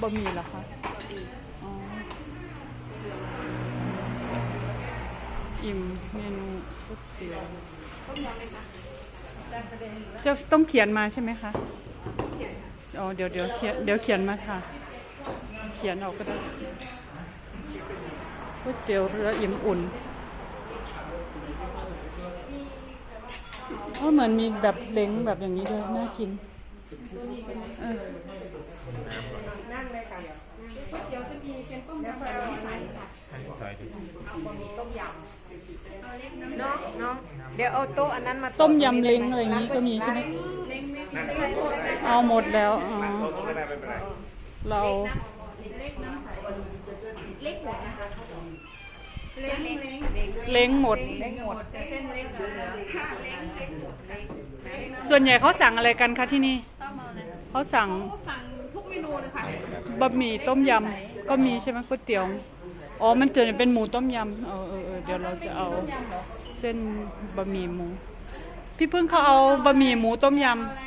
บะหมี่เหรอคะอ๋ออิ่มเมนูก๋วยเตี๋ยวจะต้องเขียนมาใช่ไหมคะอ๋อเดี๋ยวเดี๋ยวเขียนเดี๋ยวเขียนมาค่ะ เขียนออกก็ได้ก๋วยเตี๋ยวเรืออิ่มอุ่นอ๋อเหมือนมีแบบเล้งแบบอย่างนี้ด้วยน่ากิน เออ นั่งเลยค่ะก๋วยเตี๋ยวจะ มีเป็นต้มยำใสค่ะเอาบะหมี่ต้มยำน้องน้องเดี๋ยวเอาโต๊ะอันนั้นมาต้มยำเล้งอะไรอย่างนี้ก็มีใช่ไหมเอาหมดแล้วอ๋อเราเล็กหมดนะคะเล้งหมดเล็กหมดแต่เส้นเล็กเหลือค่ะเล็กเล็กหมด ส่วนใหญ่เขาสั่งอะไรกันคะที่นี่เขาสั่ง บะหมี่ต้มยำก็มีใช่ไหมก๋วยเตี๋ยว อ๋อ มันจะเป็นหมูต้มยำเออเออเออเดี๋ยวเราจะเอาต้มยำเหรอเส้นบะหมี่หมู พี่พึ่งเขาเอาบะหมี่หมูต้มยอะไร